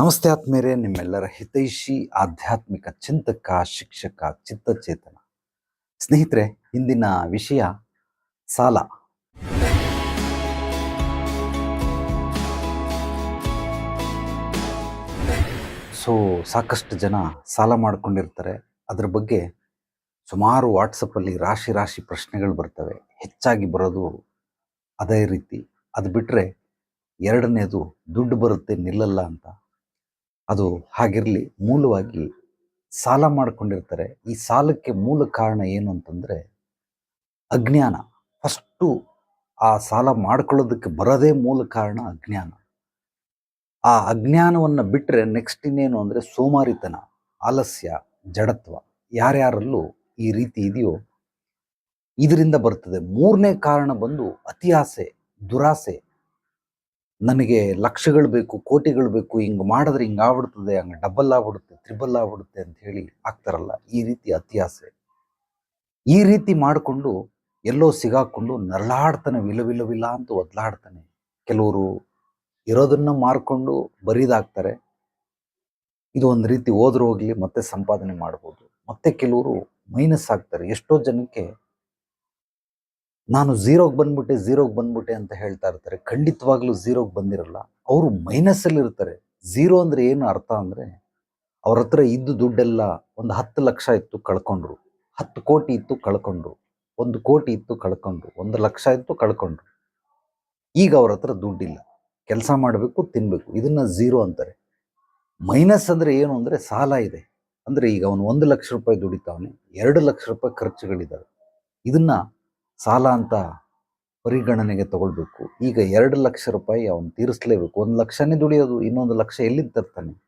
ನಮಸ್ತೆ ಆತ್ಮೇರೆ ನಿಮ್ಮೆಲ್ಲರ ಹಿತೈಷಿ, ಆಧ್ಯಾತ್ಮಿಕ ಚಿಂತಕ, ಶಿಕ್ಷಕ, ಚಿತ್ತಚೇತನ. ಸ್ನೇಹಿತರೆ, ಇಂದಿನ ವಿಷಯ ಸಾಲ. ಸೊ, ಸಾಕಷ್ಟು ಜನ ಸಾಲ ಮಾಡಿಕೊಂಡಿರ್ತಾರೆ. ಅದರ ಬಗ್ಗೆ ಸುಮಾರು ವಾಟ್ಸಪ್ಪಲ್ಲಿ ರಾಶಿ ರಾಶಿ ಪ್ರಶ್ನೆಗಳು ಬರ್ತವೆ. ಹೆಚ್ಚಾಗಿ ಬರೋದು ಅದೇ ರೀತಿ. ಅದು ಬಿಟ್ಟರೆ ಎರಡನೇದು ದುಡ್ಡು ಬರುತ್ತೆ, ನಿಲ್ಲಲ್ಲ ಅಂತ. ಅದು ಹಾಗಿರಲಿ, ಮೂಲವಾಗಿ ಸಾಲ ಮಾಡ್ಕೊಂಡಿರ್ತಾರೆ. ಈ ಸಾಲಕ್ಕೆ ಮೂಲ ಕಾರಣ ಏನು ಅಂತಂದರೆ, ಅಜ್ಞಾನ. ಫಸ್ಟು ಆ ಸಾಲ ಮಾಡ್ಕೊಳ್ಳೋದಕ್ಕೆ ಬರೋದೇ ಮೂಲ ಕಾರಣ ಅಜ್ಞಾನ. ಆ ಅಜ್ಞಾನವನ್ನು ಬಿಟ್ಟರೆ ನೆಕ್ಸ್ಟ್ ಇನ್ನೇನು ಅಂದರೆ ಸೋಮಾರಿತನ, ಆಲಸ್ಯ, ಜಡತ್ವ. ಯಾರ್ಯಾರಲ್ಲೂ ಈ ರೀತಿ ಇದೆಯೋ, ಇದರಿಂದ ಬರ್ತದೆ. ಮೂರನೇ ಕಾರಣ ಬಂದು ಅತಿಯಾಸೆ, ದುರಾಸೆ. ನನಗೆ ಲಕ್ಷಗಳು ಬೇಕು, ಕೋಟಿಗಳು ಬೇಕು, ಹಿಂಗೆ ಮಾಡಿದ್ರೆ ಹಿಂಗೆ ಆಗ್ಬಿಡ್ತದೆ, ಹಂಗೆ ಡಬಲ್ ಆಗ್ಬಿಡುತ್ತೆ ತ್ರಿಬಲ್ ಆಗ್ಬಿಡುತ್ತೆ ಅಂತ ಹೇಳಿ ಆಗ್ತಾರಲ್ಲ. ಈ ರೀತಿ ಅತ್ಯಾಸೆ. ಈ ರೀತಿ ಮಾಡಿಕೊಂಡು ಎಲ್ಲೋ ಸಿಗಾಕೊಂಡು ನರಳಾಡ್ತಾನೆ ವಿಲವಿಲವಿಲ್ಲ ವಿಲ ವಿಲ ಅಂತ ಒದ್ಲಾಡ್ತಾನೆ. ಕೆಲವರು ಇರೋದನ್ನ ಮಾರ್ಕೊಂಡು ಬರೀದಾಗ್ತಾರೆ. ಇದು ಒಂದು ರೀತಿ ಹೋದ್ರೆ ಹೋಗ್ಲಿ ಮತ್ತೆ ಸಂಪಾದನೆ ಮಾಡ್ಬೋದು. ಮತ್ತೆ ಕೆಲವರು ಮೈನಸ್ ಆಗ್ತಾರೆ. ಎಷ್ಟೋ ಜನಕ್ಕೆ ನಾನು ಝೀರೋಗೆ ಬಂದ್ಬಿಟ್ಟೆ ಝೀರೋಗೆ ಬಂದ್ಬಿಟ್ಟೆ ಅಂತ ಹೇಳ್ತಾ ಇರ್ತಾರೆ. ಖಂಡಿತವಾಗ್ಲೂ ಝೀರೋಗೆ ಬಂದಿರಲ್ಲ. ಅವರು ಮೈನಸ್ಸಲ್ಲಿ ಇರ್ತಾರೆ. ಝೀರೋ ಅಂದರೆ ಏನು ಅರ್ಥ ಅಂದರೆ, ಅವ್ರ ಹತ್ರ ಇದ್ದು ದುಡ್ಡೆಲ್ಲ ಒಂದು ಹತ್ತು ಲಕ್ಷ ಇತ್ತು ಕಳ್ಕೊಂಡ್ರು. ಹತ್ತು ಕೋಟಿ ಇತ್ತು ಕಳ್ಕೊಂಡ್ರು. ಒಂದು ಕೋಟಿ ಇತ್ತು ಕಳ್ಕೊಂಡ್ರು. ಒಂದು ಲಕ್ಷ ಇತ್ತು ಕಳ್ಕೊಂಡ್ರು. ಈಗ ಅವ್ರ ಹತ್ರ ದುಡ್ಡಿಲ್ಲ. ಕೆಲಸ ಮಾಡಬೇಕು ತಿನ್ನಬೇಕು ಇದನ್ನ ಝೀರೋ ಅಂತಾರೆ. ಮೈನಸ್ ಅಂದ್ರೆ ಏನು ಅಂದ್ರೆ ಸಾಲ ಇದೆ. ಅಂದ್ರೆ ಈಗ ಅವನು ಒಂದು ಲಕ್ಷ ರೂಪಾಯಿ ದುಡಿತಾವನೆ, ಎರಡು ಲಕ್ಷ ರೂಪಾಯಿ ಖರ್ಚುಗಳಿದ್ದಾವೆ. ಇದನ್ನ ಸಾಲ ಅಂತ ಪರಿಗಣನೆಗೆ ತಗೊಳ್ಬೇಕು. ಈಗ ಎರಡು ಲಕ್ಷ ರೂಪಾಯಿ ಅವನು ತೀರಿಸ್ಲೇಬೇಕು. ಒಂದು ಲಕ್ಷನೇ ದುಡಿಯೋದು, ಇನ್ನೊಂದು ಲಕ್ಷ ಎಲ್ಲಿಂದ ತರ್ತಾನೆ?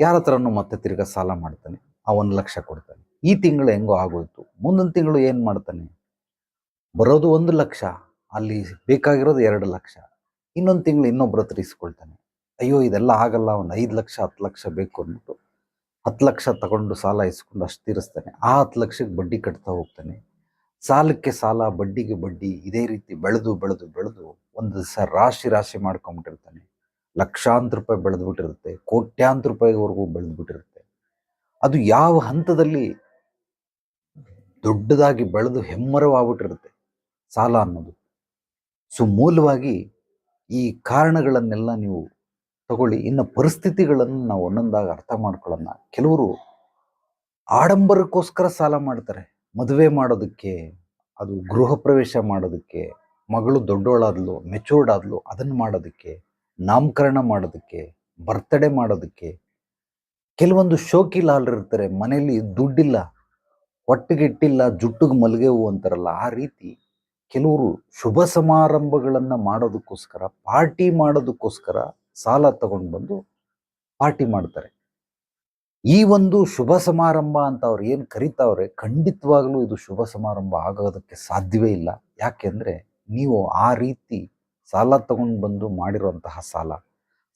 ಯಾರ ಹತ್ರನೂ ಮತ್ತೆ ತಿರ್ಗ ಸಾಲ ಮಾಡ್ತಾನೆ. ಆ ಒಂದು ಲಕ್ಷ ಕೊಡ್ತಾನೆ. ಈ ತಿಂಗಳು ಹೆಂಗೋ ಆಗೋಯ್ತು. ಮುಂದಿನ ತಿಂಗಳು ಏನು ಮಾಡ್ತಾನೆ? ಬರೋದು ಒಂದು ಲಕ್ಷ, ಅಲ್ಲಿ ಬೇಕಾಗಿರೋದು ಎರಡು ಲಕ್ಷ. ಇನ್ನೊಂದು ತಿಂಗಳು ಇನ್ನೊಬ್ಬರ ಹತ್ರ ಇಸ್ಕೊಳ್ತಾನೆ. ಅಯ್ಯೋ, ಇದೆಲ್ಲ ಆಗಲ್ಲ, ಒಂದು ಐದು ಲಕ್ಷ ಹತ್ತು ಲಕ್ಷ ಬೇಕು ಅಂದ್ಬಿಟ್ಟು ಹತ್ತು ಲಕ್ಷ ತಗೊಂಡು ಸಾಲ ಇಸ್ಕೊಂಡು ಅಷ್ಟು ತೀರಿಸ್ತಾನೆ. ಆ ಹತ್ತು ಲಕ್ಷಕ್ಕೆ ಬಡ್ಡಿ ಕಟ್ತಾ ಹೋಗ್ತಾನೆ. ಸಾಲಕ್ಕೆ ಸಾಲ, ಬಡ್ಡಿಗೆ ಬಡ್ಡಿ ಇದೇ ರೀತಿ ಬೆಳೆದು ಬೆಳೆದು ಬೆಳೆದು ಒಂದು ದಿವಸ ರಾಶಿ ರಾಶಿ ಮಾಡ್ಕೊಂಬಿಟ್ಟಿರ್ತಾನೆ. ಲಕ್ಷಾಂತರ ರೂಪಾಯಿ ಬೆಳೆದ್ಬಿಟ್ಟಿರುತ್ತೆ, ಕೋಟ್ಯಾಂತರ ರೂಪಾಯಿವರೆಗೂ ಬೆಳೆದ್ಬಿಟ್ಟಿರುತ್ತೆ. ಅದು ಯಾವ ಹಂತದಲ್ಲಿ ದೊಡ್ಡದಾಗಿ ಬೆಳೆದು ಹೆಮ್ಮರವಾಗ್ಬಿಟ್ಟಿರುತ್ತೆ ಸಾಲ ಅನ್ನೋದು. ಸೊ, ಮೂಲವಾಗಿ ಈ ಕಾರಣಗಳನ್ನೆಲ್ಲ ನೀವು ತಗೊಳ್ಳಿ, ಇನ್ನು ಪರಿಸ್ಥಿತಿಗಳನ್ನು ನಾವು ಒಂದೊಂದಾಗಿ ಅರ್ಥ ಮಾಡ್ಕೊಳ್ಳೋಣ. ಕೆಲವರು ಆಡಂಬರಕ್ಕೋಸ್ಕರ ಸಾಲ ಮಾಡ್ತಾರೆ. ಮದುವೆ ಮಾಡೋದಕ್ಕೆ, ಅದು ಗೃಹ ಪ್ರವೇಶ ಮಾಡೋದಕ್ಕೆ, ಮಗಳು ದೊಡ್ಡೋಳಾದ್ಲು ಮೆಚೂರ್ಡ್ ಆದ್ಲು, ಅದನ್ನು ಮಾಡೋದಕ್ಕೆ, ನಾಮಕರಣ ಮಾಡೋದಕ್ಕೆ ಬರ್ತಡೇ ಮಾಡೋದಕ್ಕೆ, ಕೆಲವೊಂದು ಶೋಕಿ ಲಾಲರಿರ್ತಾರೆ ಮನೆಯಲ್ಲಿ ದುಡ್ಡಿಲ್ಲ ಹೊಟ್ಟೆಗೆ ಇಟ್ಟಿಲ್ಲ, ಜುಟ್ಟಿಗೆ ಮಲಗೆವು ಅಂತಾರಲ್ಲ, ಆ ರೀತಿ ಕೆಲವರು ಶುಭ ಸಮಾರಂಭಗಳನ್ನು ಮಾಡೋದಕ್ಕೋಸ್ಕರ, ಪಾರ್ಟಿ ಮಾಡೋದಕ್ಕೋಸ್ಕರ ಸಾಲ ತಗೊಂಡು ಬಂದು ಪಾರ್ಟಿ ಮಾಡ್ತಾರೆ. ಈ ಒಂದು ಶುಭ ಸಮಾರಂಭ ಅಂತ ಅವ್ರು ಏನು ಕರಿತಾವ್ರೆ, ಖಂಡಿತವಾಗ್ಲೂ ಇದು ಶುಭ ಸಮಾರಂಭ ಆಗೋದಕ್ಕೆ ಸಾಧ್ಯವೇ ಇಲ್ಲ. ಯಾಕೆಂದ್ರೆ ನೀವು ಆ ರೀತಿ ಸಾಲ ತಗೊಂಡು ಬಂದು ಮಾಡಿರುವಂತಹ ಸಾಲ,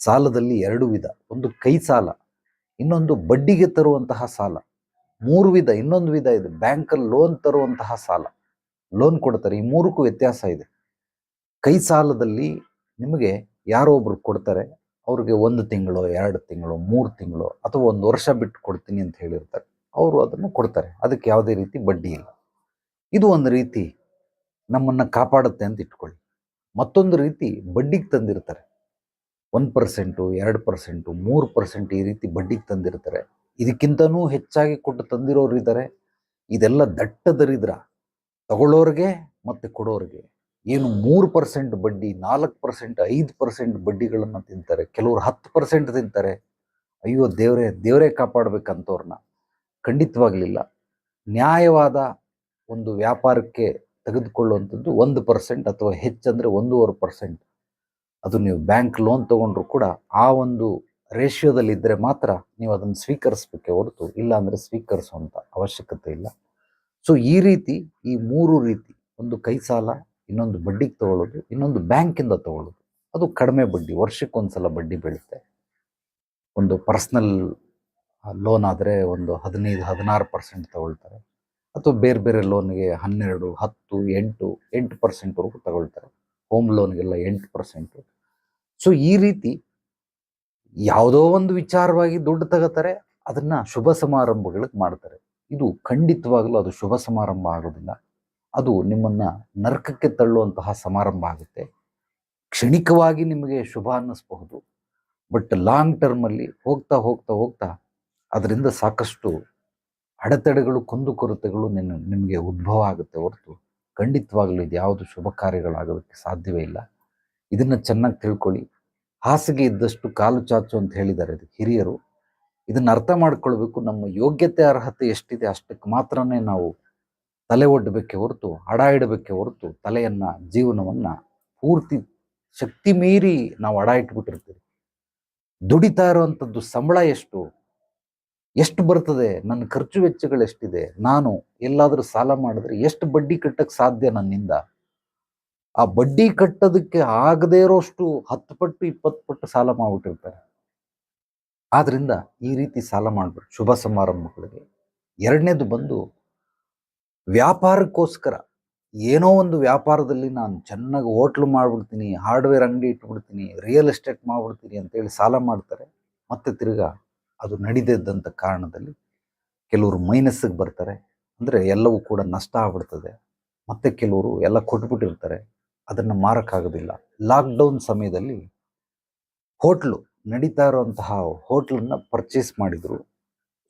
ಸಾಲದಲ್ಲಿ ಎರಡು ವಿಧ. ಒಂದು ಕೈ ಸಾಲ, ಇನ್ನೊಂದು ಬಡ್ಡಿಗೆ ತರುವಂತಹ ಸಾಲ, ಮೂರು ವಿಧ, ಇನ್ನೊಂದು ವಿಧ ಇದೆ. ಬ್ಯಾಂಕಲ್ಲಿ ಲೋನ್ ತರುವಂತಹ ಸಾಲ, ಲೋನ್ ಕೊಡ್ತಾರೆ. ಈ ಮೂರಕ್ಕೂ ವ್ಯತ್ಯಾಸ ಇದೆ. ಕೈ ಸಾಲದಲ್ಲಿ ನಿಮಗೆ ಯಾರೋ ಒಬ್ರು ಕೊಡ್ತಾರೆ. ಅವ್ರಿಗೆ ಒಂದು ತಿಂಗಳು, ಎರಡು ತಿಂಗಳು, ಮೂರು ತಿಂಗಳು ಅಥವಾ ಒಂದು ವರ್ಷ ಬಿಟ್ಟು ಕೊಡ್ತೀನಿ ಅಂತ ಹೇಳಿರ್ತಾರೆ. ಅವರು ಅದನ್ನು ಕೊಡ್ತಾರೆ. ಅದಕ್ಕೆ ಯಾವುದೇ ರೀತಿ ಬಡ್ಡಿ ಇಲ್ಲ. ಇದು ಒಂದು ರೀತಿ ನಮ್ಮನ್ನು ಕಾಪಾಡುತ್ತೆ ಅಂತ ಇಟ್ಕೊಳ್ಳಿ. ಮತ್ತೊಂದು ರೀತಿ ಬಡ್ಡಿಗೆ ತಂದಿರ್ತಾರೆ. ಒಂದು ಪರ್ಸೆಂಟು, ಎರಡು ಪರ್ಸೆಂಟು, ಮೂರು ಪರ್ಸೆಂಟ್ ಈ ರೀತಿ ಬಡ್ಡಿಗೆ ತಂದಿರ್ತಾರೆ. ಇದಕ್ಕಿಂತನೂ ಹೆಚ್ಚಾಗಿ ಕೊಟ್ಟು ತಂದಿರೋರು ಇದ್ದಾರೆ ಇದೆಲ್ಲ ದಟ್ಟ ದರಿದ್ರ ತಗೊಳ್ಳೋರಿಗೆ ಮತ್ತು ಕೊಡೋರಿಗೆ ಏನು ಮೂರು ಪರ್ಸೆಂಟ್ ಬಡ್ಡಿ, ನಾಲ್ಕು ಪರ್ಸೆಂಟ್ ಐದು ಪರ್ಸೆಂಟ್ ಬಡ್ಡಿಗಳನ್ನು ತಿಂತಾರೆ, ಕೆಲವರು ಹತ್ತು ಪರ್ಸೆಂಟ್ ತಿಂತಾರೆ. ಅಯ್ಯೋ ದೇವರೇ ದೇವರೇ ಕಾಪಾಡಬೇಕಂತವ್ರನ್ನ. ಖಂಡಿತವಾಗಲಿಲ್ಲ. ನ್ಯಾಯವಾದ ಒಂದು ವ್ಯಾಪಾರಕ್ಕೆ ತೆಗೆದುಕೊಳ್ಳುವಂಥದ್ದು ಒಂದು ಪರ್ಸೆಂಟ್ ಅಥವಾ ಹೆಚ್ಚಂದರೆ ಒಂದೂವರೆ ಪರ್ಸೆಂಟ್ ಅದು ನೀವು ಬ್ಯಾಂಕ್ ಲೋನ್ ತೊಗೊಂಡ್ರು ಕೂಡ ಆ ಒಂದು ರೇಷಿಯೋದಲ್ಲಿದ್ದರೆ ಮಾತ್ರ ನೀವು ಅದನ್ನು ಸ್ವೀಕರಿಸಬೇಕೆ ಹೊರತು, ಇಲ್ಲಾಂದರೆ ಸ್ವೀಕರಿಸುವಂಥ ಅವಶ್ಯಕತೆ ಇಲ್ಲ. ಸೊ ಈ ರೀತಿ, ಈ ಮೂರು ರೀತಿ ಒಂದು ಕೈ ಸಾಲ ಇನ್ನೊಂದು ಬಡ್ಡಿಗೆ ತಗೊಳ್ಳೋದು, ಇನ್ನೊಂದು ಬ್ಯಾಂಕಿಂದ ತಗೊಳ್ಳೋದು. ಅದು ಕಡಿಮೆ ಬಡ್ಡಿ, ವರ್ಷಕ್ಕೊಂದ್ಸಲ ಬಡ್ಡಿ ಬೀಳುತ್ತೆ. ಒಂದು ಪರ್ಸ್ನಲ್ ಲೋನ್ ಆದರೆ ಒಂದು ಹದಿನೈದು, ಹದಿನಾರು ಪರ್ಸೆಂಟ್ ತಗೊಳ್ತಾರೆ. ಅಥವಾ ಬೇರೆ ಬೇರೆ ಲೋನ್ಗೆ ಹನ್ನೆರಡು, ಹತ್ತು, ಎಂಟು ಎಂಟು ಪರ್ಸೆಂಟ್ವರೆಗೂ ತಗೊಳ್ತಾರೆ. ಹೋಮ್ ಲೋನ್ಗೆಲ್ಲ ಎಂಟು ಪರ್ಸೆಂಟು. ಸೊ, ಈ ರೀತಿ ಯಾವುದೋ ಒಂದು ವಿಚಾರವಾಗಿ ದುಡ್ಡು ತಗೋತಾರೆ, ಅದನ್ನು ಶುಭ ಸಮಾರಂಭಗಳಿಗೆ ಮಾಡ್ತಾರೆ. ಇದು ಖಂಡಿತವಾಗಲೂ ಅದು ಶುಭ ಸಮಾರಂಭ ಆಗೋದಿಲ್ಲ. ಅದು ನಿಮ್ಮನ್ನ ನರಕಕ್ಕೆ ತಳ್ಳುವಂತಹ ಸಮಾರಂಭ ಆಗುತ್ತೆ. ಕ್ಷಣಿಕವಾಗಿ ನಿಮಗೆ ಶುಭ ಅನ್ನಿಸ್ಬಹುದು. ಬಟ್ ಲಾಂಗ್ ಟರ್ಮಲ್ಲಿ ಹೋಗ್ತಾ ಹೋಗ್ತಾ ಹೋಗ್ತಾ ಅದರಿಂದ ಸಾಕಷ್ಟು ಅಡೆತಡೆಗಳು ಕುಂದುಕೊರತೆಗಳು ನಿನ್ನ, ನಿಮಗೆ ಉದ್ಭವ ಆಗುತ್ತೆ ಹೊರತು. ಖಂಡಿತವಾಗಲೂ ಇದು ಯಾವುದು ಶುಭ ಕಾರ್ಯಗಳಾಗೋದಕ್ಕೆ ಸಾಧ್ಯವೇ ಇಲ್ಲ. ಇದನ್ನ ಚೆನ್ನಾಗಿ ತಿಳ್ಕೊಳ್ಳಿ. ಹಾಸಿಗೆ ಇದ್ದಷ್ಟು ಕಾಲು ಚಾಚು ಅಂತ ಹೇಳಿದ್ದಾರೆ ಇದು ಹಿರಿಯರು. ಇದನ್ನ ಅರ್ಥ ಮಾಡ್ಕೊಳ್ಬೇಕು. ನಮ್ಮ ಯೋಗ್ಯತೆ, ಅರ್ಹತೆ ಎಷ್ಟಿದೆ ಅಷ್ಟಕ್ಕೆ ಮಾತ್ರನೇ ನಾವು ತಲೆ ಒಡ್ಡಬೇಕೆ ಹೊರತು, ಅಡ ಇಡಬೇಕೆ ಹೊರತು ತಲೆಯನ್ನ, ಜೀವನವನ್ನ ಪೂರ್ತಿ ಶಕ್ತಿ ಮೀರಿ ನಾವು ಅಡ ಇಟ್ಬಿಟ್ಟಿರ್ತೀವಿ. ದುಡಿತಾ ಇರುವಂಥದ್ದು ಸಂಬಳ ಎಷ್ಟು? ಎಷ್ಟು ಬರ್ತದೆ? ನನ್ನ ಖರ್ಚು ವೆಚ್ಚಗಳು ಎಷ್ಟಿದೆ? ನಾನು ಎಲ್ಲಾದರೂ ಸಾಲ ಮಾಡಿದ್ರೆ ಎಷ್ಟು ಬಡ್ಡಿ ಕಟ್ಟಕ್ಕೆ ಸಾಧ್ಯ ನನ್ನಿಂದ? ಆ ಬಡ್ಡಿ ಕಟ್ಟೋದಕ್ಕೆ ಆಗದೇ ಇರೋಷ್ಟು ಹತ್ತು ಪಟ್ಟು, ಇಪ್ಪತ್ತು ಪಟ್ಟು ಸಾಲ ಮಾಡ್ಬಿಟ್ಟಿರ್ತಾರೆ. ಆದ್ರಿಂದ ಈ ರೀತಿ ಸಾಲ ಮಾಡ್ಬಿಟ್ಟು ಶುಭ ಸಮಾರಂಭಗಳಿಗೆ ಎರಡನೇದು ಬಂದು ವ್ಯಾಪಾರಕ್ಕೋಸ್ಕರ ಏನೋ ಒಂದು ವ್ಯಾಪಾರದಲ್ಲಿ ನಾನು ಚೆನ್ನಾಗಿ ಹೋಟ್ಲು ಮಾಡಿಬಿಡ್ತೀನಿ, ಹಾರ್ಡ್ವೇರ್ ಅಂಗಡಿ ಇಟ್ಬಿಡ್ತೀನಿ, ರಿಯಲ್ ಎಸ್ಟೇಟ್ ಮಾಡಿಬಿಡ್ತೀನಿ ಅಂತೇಳಿ ಸಾಲ ಮಾಡ್ತಾರೆ. ಮತ್ತೆ ತಿರ್ಗಾ ಅದು ನಡೀದಿದ್ದಂಥ ಕಾರಣದಲ್ಲಿ ಕೆಲವರು ಮೈನಸ್ಸಿಗೆ ಬರ್ತಾರೆ. ಅಂದರೆ ಎಲ್ಲವೂ ಕೂಡ ನಷ್ಟ ಆಗ್ಬಿಡ್ತದೆ. ಮತ್ತೆ ಕೆಲವರು ಎಲ್ಲ ಕೊಟ್ಬಿಟ್ಟಿರ್ತಾರೆ. ಅದನ್ನು ಮಾರೋಕ್ಕಾಗೋದಿಲ್ಲ. ಲಾಕ್ಡೌನ್ ಸಮಯದಲ್ಲಿ ಹೋಟ್ಲು ನಡೀತಾ ಇರುವಂತಹ ಹೋಟ್ಲನ್ನು ಪರ್ಚೇಸ್ ಮಾಡಿದ್ರು.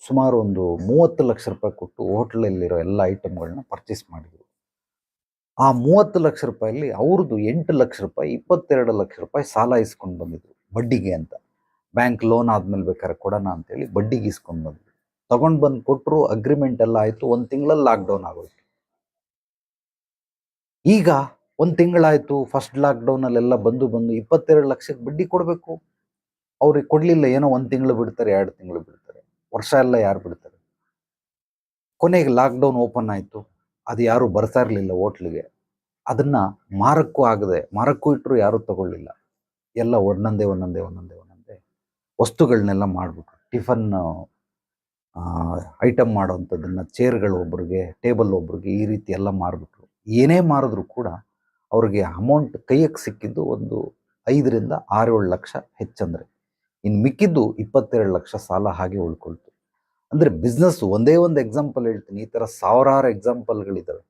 ಸುಮಾರು ಒಂದು ಮೂವತ್ತು ಲಕ್ಷ ರೂಪಾಯಿ ಕೊಟ್ಟು ಹೋಟ್ಲಲ್ಲಿರೋ ಎಲ್ಲ ಐಟಮ್ಗಳನ್ನ ಪರ್ಚೇಸ್ ಮಾಡಿದರು. ಆ ಮೂವತ್ತು ಲಕ್ಷ ರೂಪಾಯಲ್ಲಿ ಅವ್ರದ್ದು ಎಂಟು ಲಕ್ಷ ರೂಪಾಯಿ, ಇಪ್ಪತ್ತೆರಡು ಲಕ್ಷ ರೂಪಾಯಿ ಸಾಲ ಇಸ್ಕೊಂಡು ಬಂದಿದ್ರು, ಬಡ್ಡಿಗೆ ಅಂತ. ಬ್ಯಾಂಕ್ ಲೋನ್ ಆದ್ಮೇಲೆ ಬೇಕಾದ್ರೆ ಕೊಡೋಣ ಅಂತೇಳಿ ಬಡ್ಡಿಗೆ ಇಸ್ಕೊಂಡು ಬಂದ್ರು. ತಗೊಂಡು ಬಂದು ಕೊಟ್ಟರು ಅಗ್ರಿಮೆಂಟ್ ಎಲ್ಲ ಆಯಿತು, ಒಂದು ತಿಂಗಳಲ್ಲಿ ಲಾಕ್ಡೌನ್ ಆಗೋಯ್ತು. ಈಗ ಒಂದು ತಿಂಗಳಾಯಿತು ಫಸ್ಟ್ ಲಾಕ್ಡೌನಲ್ಲೆಲ್ಲ ಬಂದು ಬಂದು ಇಪ್ಪತ್ತೆರಡು ಲಕ್ಷಕ್ಕೆ ಬಡ್ಡಿ ಕೊಡಬೇಕು. ಅವ್ರಿಗೆ ಕೊಡಲಿಲ್ಲ, ಏನೋ ಒಂದು ತಿಂಗಳು ಬಿಡ್ತಾರೆ, ಎರಡು ತಿಂಗಳು ಬಿಡ್ತಾರೆ. ವರ್ಷ ಎಲ್ಲ ಯಾರು ಬಿಡ್ತಾರೆ? ಕೊನೆಗೆ ಲಾಕ್ಡೌನ್ ಓಪನ್ ಆಯಿತು. ಅದು ಯಾರು ಬರ್ತಾ ಇರಲಿಲ್ಲ ಹೋಟ್ಲಿಗೆ. ಅದನ್ನು ಮಾರಕ್ಕೂ ಆಗದೆ, ಮಾರಕ್ಕೂ ಇಟ್ಟರು ಯಾರೂ ತಗೊಳ್ಳಿಲ್ಲ. ಎಲ್ಲ ಒಂದೊಂದೇ ಒಂದೊಂದೇ ಒಂದೊಂದೇ ಒಂದೊಂದೇ ವಸ್ತುಗಳನ್ನೆಲ್ಲ ಮಾಡಿಬಿಟ್ರು. ಟಿಫನ್ ಐಟಮ್ ಮಾಡೋವಂಥದ್ದನ್ನು ಚೇರ್ಗಳು ಒಬ್ರಿಗೆ, ಟೇಬಲ್ ಒಬ್ರಿಗೆ ಈ ರೀತಿ ಎಲ್ಲ ಮಾರ್ಬಿಟ್ರು. ಏನೇ ಮಾರಿದ್ರು ಕೂಡ ಅವ್ರಿಗೆ ಅಮೌಂಟ್ ಕೈಯಕ್ಕೆ ಸಿಕ್ಕಿದ್ದು ಒಂದು ಐದರಿಂದ ಆರೇಳು ಲಕ್ಷ ಹೆಚ್ಚಂದ್ರೆ. ಇನ್ನು ಮಿಕ್ಕಿದ್ದು ಇಪ್ಪತ್ತೆರಡು ಲಕ್ಷ ಸಾಲ ಹಾಗೆ ಉಳ್ಕೊಳ್ತು. ಅಂದರೆ ಬಿಸ್ನೆಸ್ ಒಂದೇ ಒಂದು ಎಕ್ಸಾಂಪಲ್ ಹೇಳ್ತೀನಿ, ಈ ಥರ ಸಾವಿರಾರು ಎಕ್ಸಾಂಪಲ್ಗಳಿದ್ದಾವೆ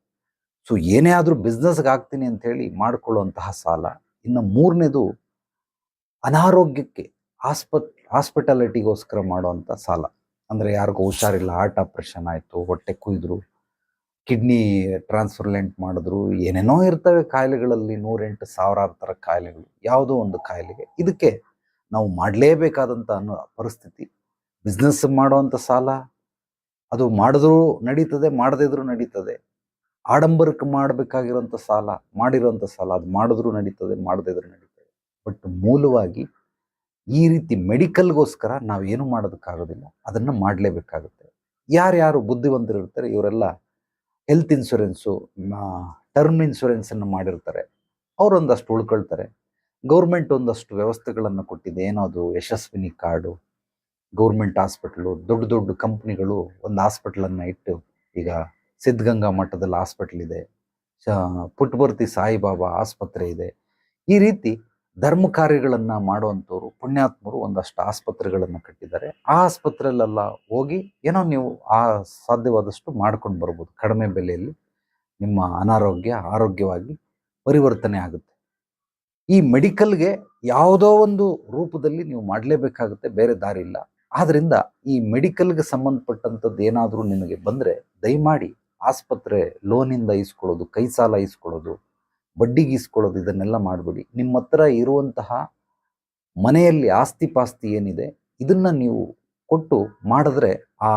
ಸೊ ಏನೇ ಆದರೂ ಬಿಸ್ನೆಸ್ಗೆ ಆಗ್ತೀನಿ ಅಂತ ಹೇಳಿ ಮಾಡ್ಕೊಳ್ಳುವಂತಹ ಸಾಲ. ಇನ್ನು ಮೂರನೇದು ಅನಾರೋಗ್ಯಕ್ಕೆ ಆಸ್ಪತ್ ಹಾಸ್ಪಿಟಾಲಿಟಿಗೋಸ್ಕರ ಮಾಡುವಂಥ ಸಾಲ. ಅಂದರೆ ಯಾರಿಗೂ ಹುಷಾರಿಲ್ಲ ಹಾರ್ಟ್ ಆಪ್ರೇಷನ್ ಆಯಿತು, ಹೊಟ್ಟೆ ಕುಯ್ದರು ಕಿಡ್ನಿ ಟ್ರಾನ್ಸ್ಫರ್ಲೆಂಟ್ ಮಾಡಿದ್ರು, ಏನೇನೋ ಇರ್ತವೆ ಕಾಯಿಲೆಗಳಲ್ಲಿ, ನೂರೆಂಟು ಸಾವಿರಾರು ಥರ ಕಾಯಿಲೆಗಳು, ಯಾವುದೋ ಒಂದು ಕಾಯಿಲೆಗೆ. ಇದಕ್ಕೆ ನಾವು ಮಾಡಲೇಬೇಕಾದಂಥ ಅನ್ನೋ ಪರಿಸ್ಥಿತಿ. ಬಿಸ್ನೆಸ್ ಮಾಡುವಂಥ ಸಾಲ, ಅದು ಮಾಡಿದ್ರೂ ನಡೀತದೆ ಮಾಡದಿದ್ರೂ ನಡೀತದೆ. ಆಡಂಬರಕ್ಕೆ ಮಾಡಬೇಕಾಗಿರೋಂಥ ಸಾಲ ಮಾಡಿರೋಂಥ ಸಾಲ, ಅದು ಮಾಡಿದ್ರೂ ನಡೀತದೆ ಮಾಡದಿದ್ರೂ ನಡೀತದೆ. ಬಟ್ ಮೂಲವಾಗಿ ಈ ರೀತಿ ಮೆಡಿಕಲ್ಗೋಸ್ಕರ ನಾವೇನು ಮಾಡೋದಕ್ಕಾಗೋದಿಲ್ಲ, ಅದನ್ನು ಮಾಡಲೇಬೇಕಾಗುತ್ತೆ. ಯಾರ್ಯಾರು ಬುದ್ಧಿವಂತರು ಇರ್ತಾರೆ ಇವರೆಲ್ಲ ಹೆಲ್ತ್ ಇನ್ಶೂರೆನ್ಸು ಟರ್ಮ್ ಇನ್ಶೂರೆನ್ಸನ್ನು ಮಾಡಿರ್ತಾರೆ. ಅವರೊಂದಷ್ಟು ಉಳ್ಕೊಳ್ತಾರೆ. ಗೌರ್ಮೆಂಟ್ ಒಂದಷ್ಟು ವ್ಯವಸ್ಥೆಗಳನ್ನು ಕೊಟ್ಟಿದೆ. ಏನೋ ಅದು ಯಶಸ್ವಿನಿ ಕಾರ್ಡು, ಗೌರ್ಮೆಂಟ್ ಹಾಸ್ಪಿಟ್ಲು, ದೊಡ್ಡ ದೊಡ್ಡ ಕಂಪ್ನಿಗಳು ಒಂದು ಹಾಸ್ಪಿಟ್ಲನ್ನು ಇಟ್ಟು ಈಗ ಸಿದ್ಧಗಂಗಾ ಮಠದಲ್ಲಿ ಹಾಸ್ಪಿಟ್ಲ್ ಇದೆ. ಪುಟ್ಬರ್ತಿ ಸಾಯಿಬಾಬಾ ಆಸ್ಪತ್ರೆ ಇದೆ. ಈ ರೀತಿ ಧರ್ಮ ಕಾರ್ಯಗಳನ್ನು ಮಾಡುವಂಥವ್ರು, ಪುಣ್ಯಾತ್ಮರು ಒಂದಷ್ಟು ಆಸ್ಪತ್ರೆಗಳನ್ನು ಕಟ್ಟಿದ್ದಾರೆ. ಆ ಆಸ್ಪತ್ರೆಯಲ್ಲೆಲ್ಲ ಹೋಗಿ ಏನೋ ನೀವು ಆ ಸಾಧ್ಯವಾದಷ್ಟು ಮಾಡ್ಕೊಂಡು ಬರ್ಬೋದು. ಕಡಿಮೆ ಬೆಲೆಯಲ್ಲಿ ನಿಮ್ಮ ಅನಾರೋಗ್ಯ ಆರೋಗ್ಯವಾಗಿ ಪರಿವರ್ತನೆ ಆಗುತ್ತೆ. ಈ ಮೆಡಿಕಲ್ಗೆ ಯಾವುದೋ ಒಂದು ರೂಪದಲ್ಲಿ ನೀವು ಮಾಡಲೇಬೇಕಾಗುತ್ತೆ, ಬೇರೆ ದಾರಿ ಇಲ್ಲ. ಆದ್ರಿಂದ ಈ ಮೆಡಿಕಲ್ಗೆ ಸಂಬಂಧಪಟ್ಟಂಥದ್ದು ಏನಾದರೂ ನಿಮಗೆ ಬಂದರೆ ದಯಮಾಡಿ ಆಸ್ಪತ್ರೆ ಲೋನಿಂದ ಇಸ್ಕೊಳ್ಳೋದು ಕೈ ಸಾಲ ಇಸ್ಕೊಳ್ಳೋದು ಬಡ್ಡಿಗೆ ಇಸ್ಕೊಳ್ಳೋದು ಇದನ್ನೆಲ್ಲ ಮಾಡಬೇಡಿ. ನಿಮ್ಮ ಹತ್ರ ಇರುವಂತಹ ಮನೆಯಲ್ಲಿ ಆಸ್ತಿ ಪಾಸ್ತಿ ಏನಿದೆ, ಇದನ್ನು ನೀವು ಕೊಟ್ಟು ಮಾಡಿದ್ರೆ ಆ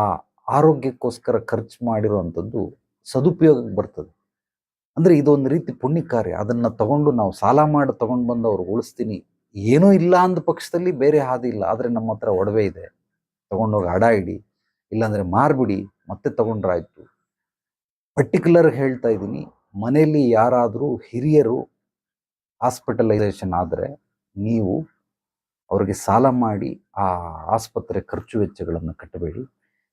ಆರೋಗ್ಯಕ್ಕೋಸ್ಕರ ಖರ್ಚು ಮಾಡಿರುವಂಥದ್ದು ಸದುಪಯೋಗಕ್ಕೆ ಬರ್ತದೆ. ಅಂದರೆ ಇದೊಂದು ರೀತಿ ಪುಣ್ಯ ಕಾರ್ಯ ಅದನ್ನು ತಗೊಂಡು ನಾವು ಸಾಲ ಮಾಡಿ ತಗೊಂಡು ಬಂದು ಅವ್ರು ಉಳಿಸ್ತೀನಿ. ಏನೂ ಇಲ್ಲ ಅಂದ ಪಕ್ಷದಲ್ಲಿ ಬೇರೆ ಹಾದಿ ಇಲ್ಲ. ಆದರೆ ನಮ್ಮ ಹತ್ರ ಒಡವೆ ಇದೆ. ತಗೊಂಡೋಗಿ ಅಡ ಇಡಿ. ಇಲ್ಲಾಂದರೆ ಮಾರ್ಬಿಡಿ. ಮತ್ತೆ ತಗೊಂಡ್ರಾಯ್ತು ಪರ್ಟಿಕ್ಯುಲರ್ ಹೇಳ್ತಾ ಇದ್ದೀನಿ. ಮನೆಯಲ್ಲಿ ಯಾರಾದರೂ ಹಿರಿಯರು ಹಾಸ್ಪಿಟಲೈಸೇಷನ್ ಆದರೆ ನೀವು ಅವರಿಗೆ ಸಾಲ ಮಾಡಿ ಆ ಆಸ್ಪತ್ರೆ ಖರ್ಚು ವೆಚ್ಚಗಳನ್ನು ಕಟ್ಟಬೇಡಿ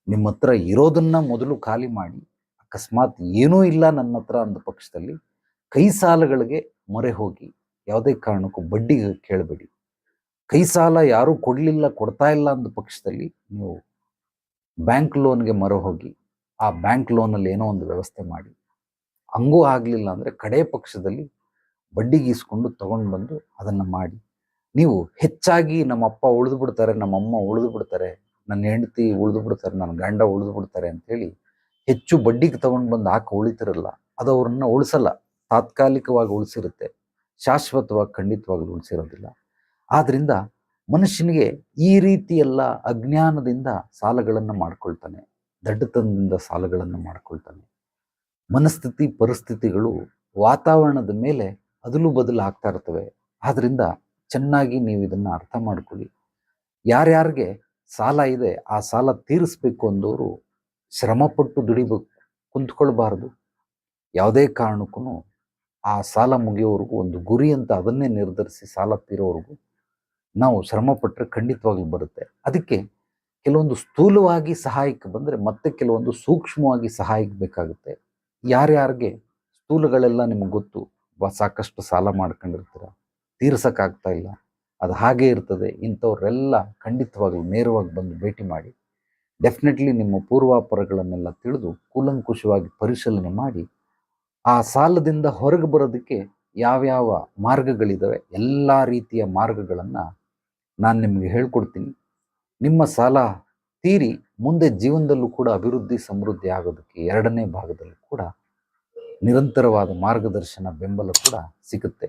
ನಿಮ್ಮ ಹತ್ರ ಇರೋದನ್ನು ಮೊದಲು ಖಾಲಿ ಮಾಡಿ. ಅಕಸ್ಮಾತ್ ಏನೂ ಇಲ್ಲ ನನ್ನ ಹತ್ರ ಅಂದ ಪಕ್ಷದಲ್ಲಿ ಕೈ ಸಾಲಗಳಿಗೆ ಮೊರೆ ಹೋಗಿ. ಯಾವುದೇ ಕಾರಣಕ್ಕೂ ಬಡ್ಡಿಗೆ ಕೇಳಬೇಡಿ. ಕೈ ಸಾಲ ಯಾರೂ ಕೊಡಲಿಲ್ಲ, ಕೊಡ್ತಾ ಇಲ್ಲ ಅಂದ ಪಕ್ಷದಲ್ಲಿ ನೀವು ಬ್ಯಾಂಕ್ ಲೋನ್ಗೆ ಮೊರೆ ಹೋಗಿ, ಆ ಬ್ಯಾಂಕ್ ಲೋನಲ್ಲಿ ಏನೋ ಒಂದು ವ್ಯವಸ್ಥೆ ಮಾಡಿ. ಹಂಗೂ ಆಗಲಿಲ್ಲ ಅಂದರೆ ಕಡೆ ಪಕ್ಷದಲ್ಲಿ ಬಡ್ಡಿಗೆ ಇಸ್ಕೊಂಡು ತಗೊಂಡು ಬಂದು ಅದನ್ನು ಮಾಡಿ. ನೀವು ಹೆಚ್ಚಾಗಿ ನಮ್ಮ ಅಪ್ಪ ಉಳಿದು ಬಿಡ್ತಾರೆ ನಮ್ಮ ಅಮ್ಮ ಉಳಿದು ಬಿಡ್ತಾರೆ, ನನ್ನ ಹೆಂಡತಿ ಉಳಿದು ಬಿಡ್ತಾರೆ, ನನ್ನ ಗಂಡ ಉಳಿದು ಬಿಡ್ತಾರೆ ಅಂತೇಳಿ ಹೆಚ್ಚು ಬಡ್ಡಿಗೆ ತಗೊಂಡು ಬಂದು ಹಾಕಿ ಉಳಿತಿರಲ್ಲ, ಅದು ಅವ್ರನ್ನ ಉಳಿಸಲ್ಲ. ತಾತ್ಕಾಲಿಕವಾಗಿ ಉಳಿಸಿರುತ್ತೆ. ಶಾಶ್ವತವಾಗಿ, ಖಂಡಿತವಾಗ್ಲೂ ಉಳಿಸಿರೋದಿಲ್ಲ. ಆದ್ದರಿಂದ ಮನುಷ್ಯನಿಗೆ ಈ ರೀತಿಯೆಲ್ಲ ಅಜ್ಞಾನದಿಂದ ಸಾಲಗಳನ್ನು ಮಾಡ್ಕೊಳ್ತಾನೆ. ದಡ್ಡತನದಿಂದ ಸಾಲಗಳನ್ನು ಮಾಡ್ಕೊಳ್ತಾನೆ. ಮನಸ್ಥಿತಿ, ಪರಿಸ್ಥಿತಿಗಳು ವಾತಾವರಣದ ಮೇಲೆ ಅದಲು ಬದಲು ಆಗ್ತಾ ಇರ್ತವೆ. ಆದ್ರಿಂದ ಚೆನ್ನಾಗಿ ನೀವು ಇದನ್ನ ಅರ್ಥ ಮಾಡ್ಕೊಳ್ಳಿ. ಯಾರ್ಯಾರಿಗೆ ಸಾಲ ಇದೆ, ಆ ಸಾಲ ತೀರಿಸ್ಬೇಕು ಅಂದವರು ಶ್ರಮಪಟ್ಟು ದುಡಿಬೇಕು, ಕುಂತ್ಕೊಳ್ಬಾರ್ದು. ಯಾವುದೇ ಕಾರಣಕ್ಕೂ ಆ ಸಾಲ ಮುಗಿಯೋವರೆಗೂ ಒಂದು ಗುರಿ ಅಂತ ಅದನ್ನೇ ನಿರ್ಧರಿಸಿ ಸಾಲ ತೀರೋವರೆಗೂ ನಾವು ಶ್ರಮಪಟ್ಟರೆ ಖಂಡಿತವಾಗ್ಲೂ ಬರುತ್ತೆ. ಅದಕ್ಕೆ ಕೆಲವೊಂದು ಸ್ಥೂಲವಾಗಿ ಸಹಾಯಕ್ಕೆ ಬಂದರೆ ಮತ್ತೆ ಕೆಲವೊಂದು ಸೂಕ್ಷ್ಮವಾಗಿ ಸಹಾಯಕ್ಕೆ ಬೇಕಾಗುತ್ತೆ. ಯಾರ್ಯಾರಿಗೆ ಸ್ಥೂಲಗಳೆಲ್ಲ ನಿಮ್ಗೆ ಗೊತ್ತು ಸಾಕಷ್ಟು ಸಾಲ ಮಾಡ್ಕೊಂಡಿರ್ತೀರ, ತೀರ್ಸೋಕ್ಕಾಗ್ತಾ ಇಲ್ಲ, ಅದು ಹಾಗೇ ಇರ್ತದೆ, ಇಂಥವ್ರೆಲ್ಲ ಖಂಡಿತವಾಗ್ಲೂ ನೇರವಾಗಿ ಬಂದು ಭೇಟಿ ಮಾಡಿ. ಡೆಫಿನೆಟ್ಲಿ ನಿಮ್ಮ ಪೂರ್ವಾಪರಗಳನ್ನೆಲ್ಲ ತಿಳಿದು ಕೂಲಂಕುಷವಾಗಿ ಪರಿಶೀಲನೆ ಮಾಡಿ ಆ ಸಾಲದಿಂದ ಹೊರಗೆ ಬರೋದಕ್ಕೆ ಯಾವ್ಯಾವ ಮಾರ್ಗಗಳಿದ್ದಾವೆ ಎಲ್ಲ ರೀತಿಯ ಮಾರ್ಗಗಳನ್ನು ನಾನು ನಿಮಗೆ ಹೇಳ್ಕೊಡ್ತೀನಿ. ನಿಮ್ಮ ಸಾಲ ತೀರಿ ಮುಂದೆ ಜೀವನದಲ್ಲೂ ಕೂಡ ಅಭಿವೃದ್ಧಿ ಸಮೃದ್ಧಿ ಆಗೋದಕ್ಕೆ ಎರಡನೇ ಭಾಗದಲ್ಲೂ ಕೂಡ ನಿರಂತರವಾದ ಮಾರ್ಗದರ್ಶನ ಬೆಂಬಲ ಕೂಡ ಸಿಗುತ್ತೆ.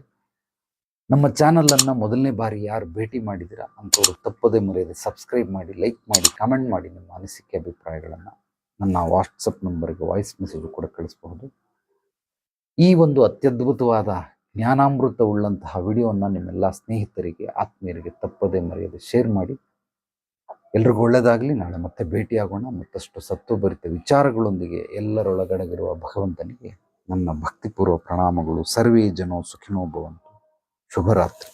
ನಮ್ಮ ಚಾನಲನ್ನು ಮೊದಲನೇ ಬಾರಿ ಯಾರು ಭೇಟಿ ಮಾಡಿದ್ದೀರಾ ಅಂಥವ್ರು ತಪ್ಪದೇ ಮರೆಯದೆ ಸಬ್ಸ್ಕ್ರೈಬ್ ಮಾಡಿ ಲೈಕ್ ಮಾಡಿ ಕಮೆಂಟ್ ಮಾಡಿ ನಿಮ್ಮ ಅನಿಸಿಕೆ, ಅಭಿಪ್ರಾಯಗಳನ್ನು ನನ್ನ ವಾಟ್ಸಪ್ ನಂಬರ್ಗೆ ವಾಯ್ಸ್ ಮೆಸೇಜ್ ಕೂಡ ಕಳಿಸಬಹುದು. ಈ ಒಂದು ಅತ್ಯದ್ಭುತವಾದ ಜ್ಞಾನಾಮೃತ ಉಳ್ಳಂತಹ ವಿಡಿಯೋವನ್ನು ನಿಮ್ಮೆಲ್ಲ ಸ್ನೇಹಿತರಿಗೆ, ಆತ್ಮೀಯರಿಗೆ ತಪ್ಪದೇ ಮರೆಯದೆ ಶೇರ್ ಮಾಡಿ. ಎಲ್ರಿಗೂ ಒಳ್ಳೆಯದಾಗಲಿ ನಾಳೆ ಮತ್ತೆ ಭೇಟಿಯಾಗೋಣ. ಮತ್ತಷ್ಟು ಸತ್ವಭರಿತ ವಿಚಾರಗಳೊಂದಿಗೆ ಎಲ್ಲರೊಳಗಡೆಗಿರುವ ಭಗವಂತನಿಗೆ ನನ್ನ ಭಕ್ತಿಪೂರ್ವ ಪ್ರಣಾಮಗಳು. ಸರ್ವೇ ಜನೋ ಸುಖಿನೋ ಭವಂತು. శుభరాత్రి